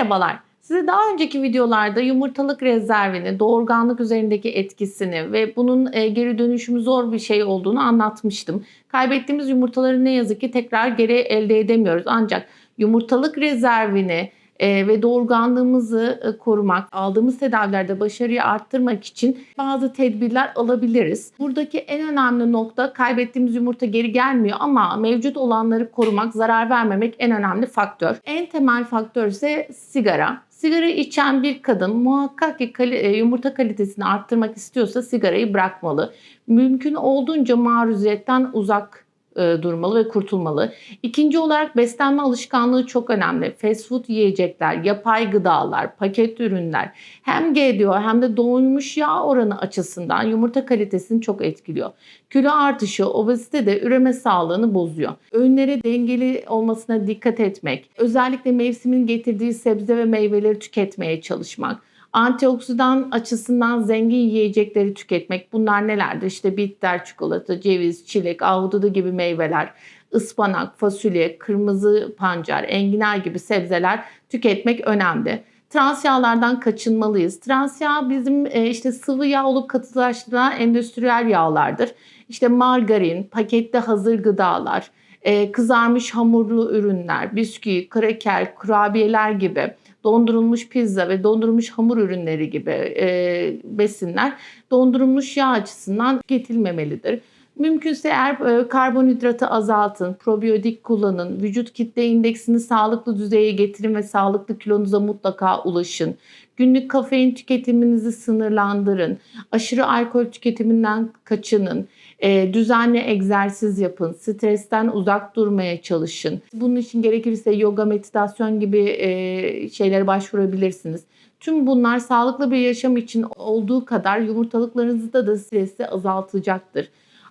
Merhabalar. Size daha önceki videolarda yumurtalık rezervini, doğurganlık üzerindeki etkisini ve bunun e, geri dönüşümü zor bir şey olduğunu anlatmıştım. Kaybettiğimiz yumurtaları ne yazık ki tekrar geri elde edemiyoruz. Ancak yumurtalık rezervini e, ve doğurganlığımızı e, korumak, aldığımız tedavilerde başarıyı arttırmak için bazı tedbirler alabiliriz. Buradaki en önemli nokta kaybettiğimiz yumurta geri gelmiyor ama mevcut olanları korumak, zarar vermemek en önemli faktör. En temel faktör ise sigara. Sigara içen bir kadın muhakkak ki kali- e, yumurta kalitesini arttırmak istiyorsa sigarayı bırakmalı. Mümkün olduğunca maruziyetten uzak e, durmalı ve kurtulmalı. İkinci olarak beslenme alışkanlığı çok önemli. Fast food yiyecekler, yapay gıdalar, paket ürünler hem GDO hem de doymuş yağ oranı açısından yumurta kalitesini çok etkiliyor. Kilo artışı, obezite de üreme sağlığını bozuyor. Öğünlere dengeli olmasına dikkat etmek, özellikle mevsimin getirdiği sebze ve meyveleri tüketmeye çalışmak, antioksidan açısından zengin yiyecekleri tüketmek. Bunlar nelerdir? İşte bitter çikolata, ceviz, çilek, ahududu gibi meyveler, ıspanak, fasulye, kırmızı pancar, enginar gibi sebzeler tüketmek önemli. Trans yağlardan kaçınmalıyız. Trans yağ bizim e, işte sıvı yağ olup katılaştırılan endüstriyel yağlardır. İşte margarin, pakette hazır gıdalar, e, kızarmış hamurlu ürünler, bisküvi, kraker, kurabiyeler gibi dondurulmuş pizza ve dondurulmuş hamur ürünleri gibi e, besinler dondurulmuş yağ açısından tüketilmemelidir. Mümkünse eğer e, karbonhidratı azaltın, probiyotik kullanın, vücut kitle indeksini sağlıklı düzeye getirin ve sağlıklı kilonuza mutlaka ulaşın. Günlük kafein tüketiminizi sınırlandırın. Aşırı alkol tüketiminden kaçının. E, düzenli egzersiz yapın. Stresten uzak durmaya çalışın. Bunun için gerekirse yoga, meditasyon gibi e, şeylere başvurabilirsiniz. Tüm bunlar sağlıklı bir yaşam için olduğu kadar yumurtalıklarınızda da stresi azaltacaktır.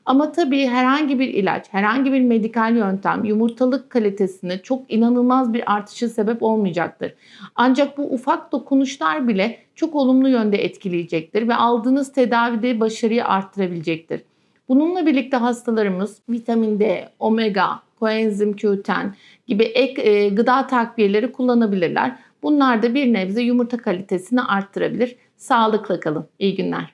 Ama tabii herhangi bir ilaç, herhangi bir medikal yöntem yumurtalık kalitesine çok inanılmaz bir artışı sebep olmayacaktır. Ancak bu ufak dokunuşlar bile çok olumlu yönde etkileyecektir ve aldığınız tedavide başarıyı arttırabilecektir. Bununla birlikte hastalarımız vitamin D, omega, koenzim Q10 gibi ek e, gıda takviyeleri kullanabilirler. Bunlar da bir nebze yumurta kalitesini arttırabilir. Sağlıkla kalın. İyi günler.